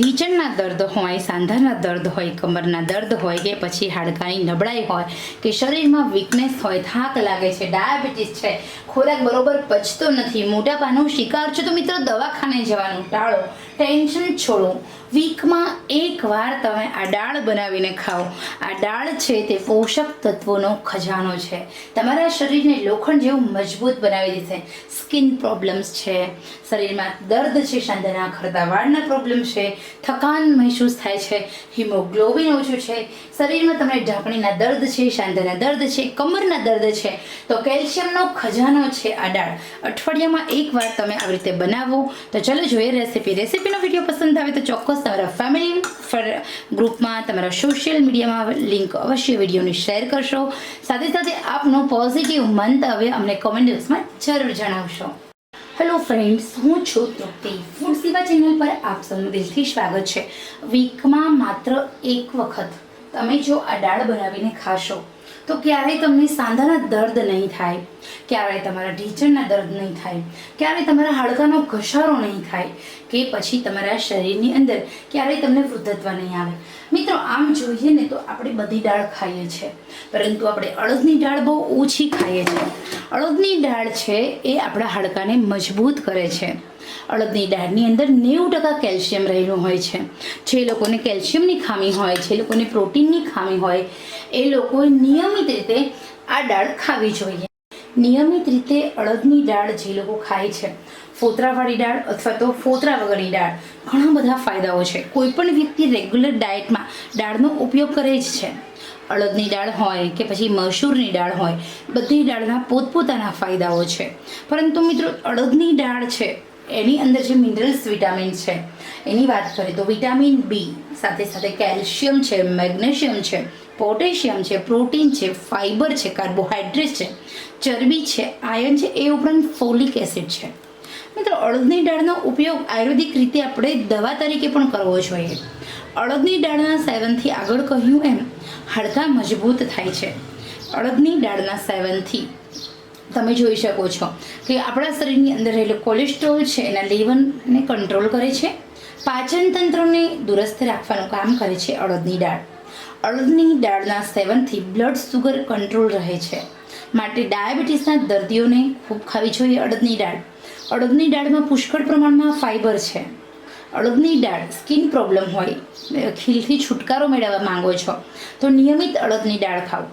ઢીચણના દર્દ હોય, સાંધાના દર્દ હોય, કમરના દર્દ હોય કે પછી હાડકાની નબળાઈ હોય કે શરીરમાં વીકનેસ હોય, થાક લાગે છે, ડાયાબિટીસ છે, ખોરાક બરોબર પચતો નથી, મોટાપાનો શિકાર છે તો મિત્રો દવાખાને જવાનું, ટાળો. ટેન્શન છોડો. વીકમાં એકવાર તમે આ દાળ બનાવીને ખાઓ. આ દાળ છે તે પોષક તત્વોનો ખજાનો છે. તમારા શરીરને લોખંડ જેવું મજબૂત બનાવી દેશે. સ્કિન પ્રોબ્લેમ્સ છે. શરીરમાં દર્દ છે, સાંધાના ખરતા વાળના પ્રોબ્લેમ છે. થકાન મહેસૂસ થાય છે. હિમોગ્લોબિન ઓછું છે. શરીરમાં તમને ઢાંકણીના દર્દ છે, સાંધાના દર્દ છે, કમરના દર્દ છે. તો કેલ્શિયમનો ખજાનો છે આ દાળ અઠવાડિયામાં એકવાર તમે આવી રીતે બનાવો. તો ચલો જોઈએ રેસીપી રેસીપીનો વીડિયો પસંદ આવે તો ચોક્કસ તમારા ફેમિલી ગ્રુપમાં તમારા સોશિયલ મીડિયામાં લિંક અવશ્ય વિડીયોને શેર કરશો. સાથે સાથે આપનો પોઝિટિવ મંતવ્ય અમને કોમેન્ટ બોક્સમાં જરૂર જણાવશો. હેલો ફ્રેન્ડ્સ હું છું તૃપ્તિ. ફૂડ સેવા ચેનલ પર આપ સૌનું દિલથી સ્વાગત છે. વીકમાં માત્ર એક વખત તમે જો આ દાળ બનાવીને ખાશો તો ક્યારેય તમને સાંધાના દર્દ નહીં થાય, ક્યારેય તમારા ઢીચણના દર્દ નહીં થાય, ક્યારેય તમારા હાડકાનો ઘસારો નહીં થાય, કે પછી તમારા શરીરની અંદર ક્યારેય તમને વૃદ્ધત્વ નહીં આવે. મિત્રો, આમ જોઈએ ને તો આપણે બધી દાળ ખાઈએ છીએ પરંતુ આપણે અડદની દાળ બહુ ઓછી ખાઈએ છીએ અડદની દાળ છે એ આપણા હાડકાને મજબૂત કરે છે. અડદની દાળની અંદર નેવું ટકા કેલ્શિયમ રહેલું હોય છે. જે લોકોને કેલ્શિયમની ખામી હોય, જે લોકોને પ્રોટીનની ખામી હોય, એ લોકોએ નિયમિત રીતે આ દાળ ખાવી જોઈએ. નિયમિત રીતે અડદની દાળ જે લોકો ખાય છે, ફોતરાવાળી દાળ અથવા તો ફોતરા વગરની દાળ, ઘણા બધા ફાયદાઓ છે. કોઈ પણ વ્યક્તિ રેગ્યુલર ડાયટમાં દાળનો ઉપયોગ કરે જ છે. અડદની દાળ હોય કે પછી મસૂરની દાળ હોય, બધી દાળના પોતપોતાના ફાયદાઓ છે. પરંતુ મિત્રો અડદની દાળ છે એની અંદર જે મિનરલ્સ વિટામિન છે, એની વાત કરીએ તો વિટામિન બી સાથે સાથે કેલ્શિયમ છે મેગ્નેશિયમ છે પોટેશિયમ છે પ્રોટીન છે ફાઇબર છે કાર્બોહાઈડ્રેટ છે, ચરબી છે આયર્ન છે, એ ઉપરાંત ફોલિક એસિડ છે. મિત્રો અડદની દાળનો ઉપયોગ આયુર્વેદિક રીતે આપણે દવા તરીકે પણ કરવો જોઈએ. અડદની દાળના સેવનથી આગળ કહ્યું એમ હાડકાં મજબૂત થાય છે. અડદની દાળના સેવનથી તમે જોઈ શકો છો કે આપણા શરીરની અંદર રહેલો કોલેસ્ટ્રોલ છે, એના લેવનને કંટ્રોલ કરે છે. પાચન તંત્રને દુરસ્ત રાખવાનું કામ કરે છે અડદની દાળ. અડદની દાળના સેવનથી બ્લડ સુગર કંટ્રોલ રહે છે. માટે ડાયાબિટીસના દર્દીઓને ખૂબ ખાવી જોઈએ અડદની દાળ. અડદની દાળમાં પુષ્કળ પ્રમાણમાં ફાઇબર છે. અડદની દાળ સ્કિન પ્રોબ્લેમ હોય ખીલથી છુટકારો મેળવવા માંગો છો, તો નિયમિત અડદની દાળ ખાઓ.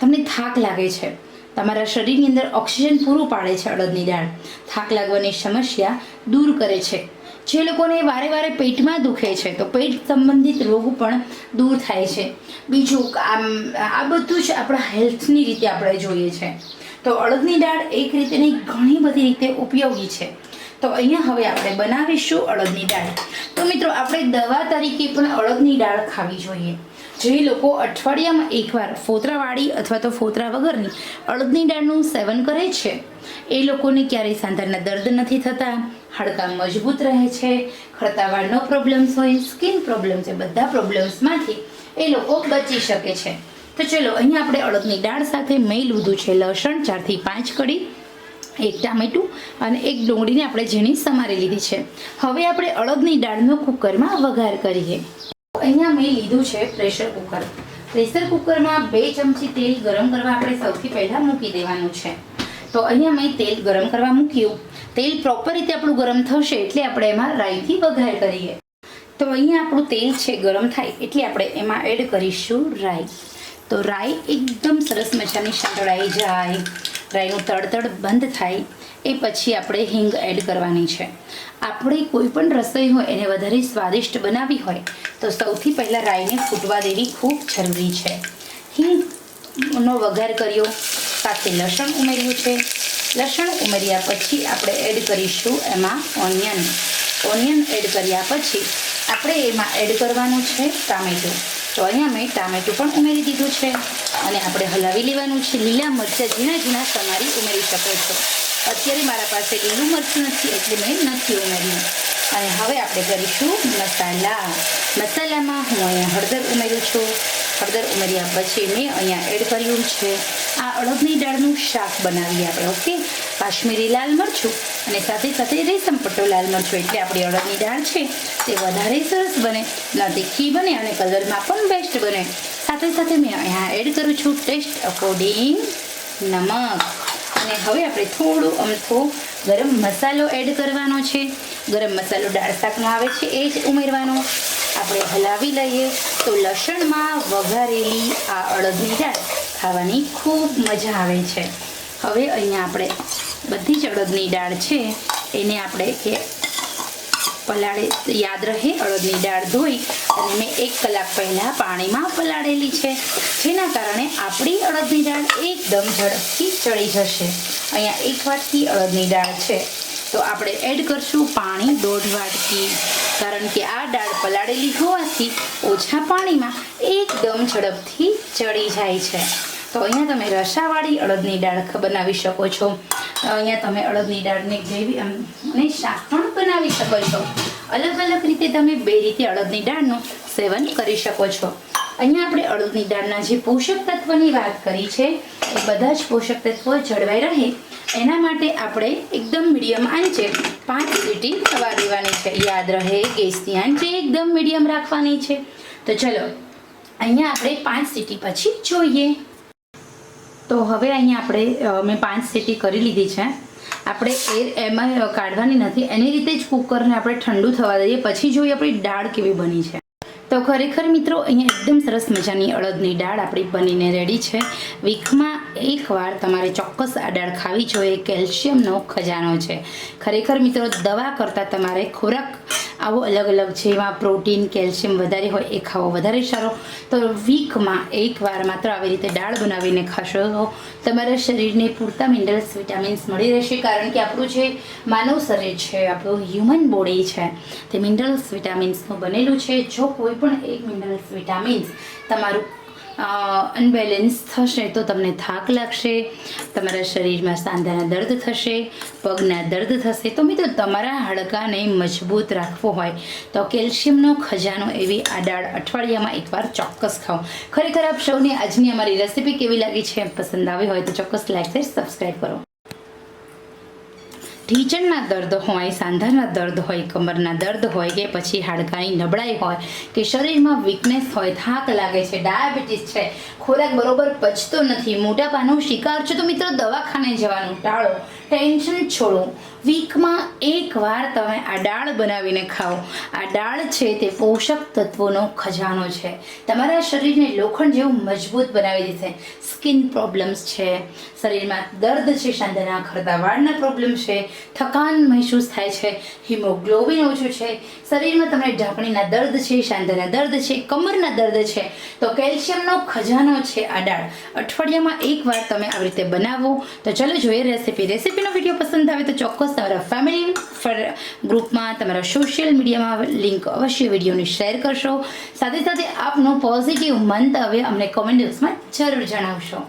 તમને થાક લાગે છે. તમારા શરીરની અંદર ઓક્સિજન પૂરું પાડે છે અડદની દાળ. થાક લાગવાની સમસ્યા દૂર કરે છે. જે લોકોને વારે વારે પેટમાં દુખે છે, તો પેટ સંબંધિત રોગ પણ દૂર થાય છે. બીજું, આમ, આ બધું જ આપણા હેલ્થની રીતે આપણે જોઈએ છે. તો અડદની દાળ એક રીતે નહીં ઘણી બધી રીતે ઉપયોગી છે. તો અહીંયા હવે આપણે બનાવીશું અડદની દાળ. તો મિત્રો, આપણે દવા તરીકે પણ અડદની દાળ ખાવી જોઈએ. જે લોકો અઠવાડિયામાં એકવાર ફોતરાવાળી અથવા તો ફોતરા વગરની અડદની દાળનું સેવન કરે છે, એ લોકોને ક્યારેય સાંધાના દર્દ નથી થતા, હાડકાં મજબૂત રહે છે ખરતા પ્રોબ્લેમ્સ હોય સ્કિન પ્રોબ્લેમ્સ છે બધા પ્રોબ્લેમ્સમાંથી એ લોકો બચી શકે છે. તો ચલો, અહીંયા આપણે અડદની દાળ સાથે મેં લીધું છે લસણ, ચારથી પાંચ કડી એક ટામેટું અને એક ડુંગળીને આપણે ઝીણી સમારી લીધી છે. હવે આપણે અડદની દાળનો કુકરમાં વઘાર કરીએ. અહીંયા મેં લીધું છે પ્રેશર કુકર. પ્રેશર કુકરમાં બે ચમચી તેલ ગરમ કરવા આપણે સૌથી પહેલાં મૂકી દેવાનું છે. તો અહીંયા મેં તેલ ગરમ કરવા મૂક્યું. તેલ પ્રોપર રીતે આપણું ગરમ થશે એટલે આપણે એમાં રાઈથી વઘાર કરીએ. તો અહીંયા આપણું તેલ છે ગરમ થાય એટલે આપણે એમાં એડ કરીશું રાઈ. તો રાઈ એકદમ સરસ મજાની સંતળાઈ જાય. રાઈનું તડતડ બંધ થાય. એ પછી આપણે હિંગ એડ કરવાની છે. આપણે કોઈ પણ રસોઈ હોય એને વધારે સ્વાદિષ્ટ બનાવી હોય, તો સૌથી પહેલાં રાઈને ફૂટવા દેવી ખૂબ જરૂરી છે. હિંગનો વઘાર કર્યો, સાથે લસણ ઉમેર્યું છે. લસણ ઉમેર્યા પછી આપણે એડ કરીશું એમાં ઓનિયન. ઓનિયન એડ કર્યા પછી આપણે એમાં એડ કરવાનું છે ટામેટું. તો અહીંયા મેં ટામેટું પણ ઉમેરી દીધું છે અને આપણે હલાવી લેવાનું છે. લીલા મરચાં ઝીણા ઝીણા તમારી ઉમેરી શકો છો. અત્યારે મારા પાસે લીલું મરચું નથી, એટલે મેં નથી ઉમેર્યું. અને હવે આપણે કરીશું મસાલા. મસાલામાં હું અહીંયા હળદર ઉમેરું છું. હળદર ઉમેર્યા પછી મેં અહીંયા એડ કર્યું છે આ અડદની દાળનું શાક બનાવીએ આપણે, ઓકે? કાશ્મીરી લાલ મરચું અને સાથે સાથે રેશમ પટ્ટો લાલ મરચું, એટલે આપણી અડદની દાળ છે તે વધારે સરસ બને ન તીખી બને અને કલરમાં પણ બેસ્ટ બને. સાથે સાથે મેં અહીંયા એડ કરું છું ટેસ્ટ અકોર્ડિંગ નમક. અને હવે આપણે થોડું અમથો ગરમ મસાલો એડ કરવાનો છે. ગરમ મસાલો દાળ શાકમાં આવે છે, એ જ ઉમેરવાનો. આપણે હલાવી લઈએ તો લસણમાં વઘારેલી આ અડદની દાળ ખાવાની ખૂબ મજા આવે છે. હવે અહીંયા આપણે બધી જ અડદની દાળ છે, એને આપણે પલાળે યાદ રહે, અડદની દાળ ધોઈ અને મેં એક કલાક પહેલાં પાણીમાં પલાળેલી છે. જેના કારણે આપણી અડદની દાળ એકદમ ઝડપથી ચડી જશે. અહીંયા એક વાટકી અડદની દાળ છે. તો આપણે એડ કરશું પાણી દોઢ વાટકી. કારણ કે આ દાળ પલાળેલી હોવાથી ઓછા પાણીમાં એકદમ ઝડપથી ચડી જાય છે. તો અહીંયા તમે રસાવાળી અડદની દાળ બનાવી શકો છો. અહીંયા તમે અડદની દાળને ગ્રેવી અને શાક પણ બનાવી શકો છો. અલગ અલગ રીતે તમે બે રીતે અડદની દાળનું સેવન કરી શકો છો. અહીંયા આપણે અડદની દાળના જે પોષક તત્વની વાત કરી છે, એ બધા જ પોષક તત્વો જળવાઈ રહે. એના માટે આપણે એકદમ મીડિયમ આંચે પાંચ સીટી થવા દેવાની છે. યાદ રહે, ગેસની આંચે એકદમ મીડિયમ રાખવાની છે. તો ચલો, અહીંયા આપણે પાંચ સીટી પછી જોઈએ. તો હવે અહીંયા આપણે મેં પાંચ સીટી કરી લીધી છે. આપણે એર એમાં કાઢવાની નથી. એની રીતે જ કુકરને આપણે ઠંડુ થવા દઈએ. પછી જોઈએ આપણી દાળ કેવી બની છે. તો ખરેખર મિત્રો, અહીંયા એકદમ સરસ મજાની અડદની દાળ આપણી બનીને રેડી છે. વીકમાં એકવાર તમારે ચોક્કસ આ દાળ ખાવી જોઈએ. કેલ્શિયમનો ખજાનો છે. ખરેખર મિત્રો, દવા કરતાં તમારે ખોરાક આવો અલગ અલગ છે. એમાં પ્રોટીન, કેલ્શિયમ વધારે હોય, એ ખાવો વધારે સારો. તો વીકમાં એકવાર માત્ર આવી રીતે દાળ બનાવીને ખાશો. તો તમારા શરીરને પૂરતા મિનરલ્સ વિટામિન્સ મળી રહેશે. કારણ કે આપણું જે માનવ શરીર છે, આપણું હ્યુમન બોડી છે, તે મિનરલ્સ વિટામિન્સનું બનેલું છે. જો કોઈ પણ એક મિનરલ્સ વિટામિન્સ તમારું અનબેલેન્સ થશે તો તમને થાક લાગશે, તમારા શરીરમાં સાંધાના દર્દ થશે, પગના દર્દ થશે. તો મિત્રો, તમારા હાડકાને મજબૂત રાખવો હોય તો કેલ્શિયમનો ખજાનો એવી આ અઠવાડિયામાં એકવાર ચોક્કસ ખાઓ. ખરેખર આપ સૌને આજની અમારી રેસીપી કેવી લાગી છે, પસંદ આવી હોય તો ચોક્કસ લાઈક, શેર સબસ્ક્રાઈબ કરો. ઢીચણના દર્દ હોય, સાંધાના દર્દ હોય, કમરના દર્દ હોય કે પછી હાડકાની નબળાઈ હોય કે શરીરમાં વીકનેસ હોય, થાક લાગે છે, ડાયાબિટીસ છે, ખોરાક બરોબર પચતો નથી, મોટાપાનો શિકાર છે તો મિત્રો દવાખાને જવાનું, ટાળો, ટેન્શન છોડો. વીકમાં એકવાર તમે આ દાળ બનાવીને ખાઓ. આ દાળ છે તે પોષક તત્વોનો ખજાનો છે. તમારા શરીરને લોખંડ જેવું મજબૂત બનાવી દેશે. સ્કિન પ્રોબ્લેમ્સ છે. શરીરમાં દર્દ છે, સાંધાના ખરતા વાળના પ્રોબ્લેમ છે. થકાન મહેસૂસ થાય છે. હિમોગ્લોબિન ઓછું છે. શરીરમાં તમને ઢાંકણીના દર્દ છે, સાંધાના દર્દ છે, કમરના દર્દ છે. તો કેલ્શિયમનો ખજાનો છે આ દાળ. અઠવાડિયામાં એકવાર તમે આવી રીતે બનાવો. તો ચલો જોઈએ રેસીપી. રેસીપીનો વીડિયો પસંદ આવે તો ચોક્કસ તમારા ફેમિલી ગ્રુપમાં તમારા સોશિયલ મીડિયામાં લિંક અવશ્ય વિડીયોને શેર કરશો. સાથે સાથે આપનો પોઝિટિવ મંતવ્ય અમને કોમેન્ટ બોક્સમાં જરૂર જણાવશો.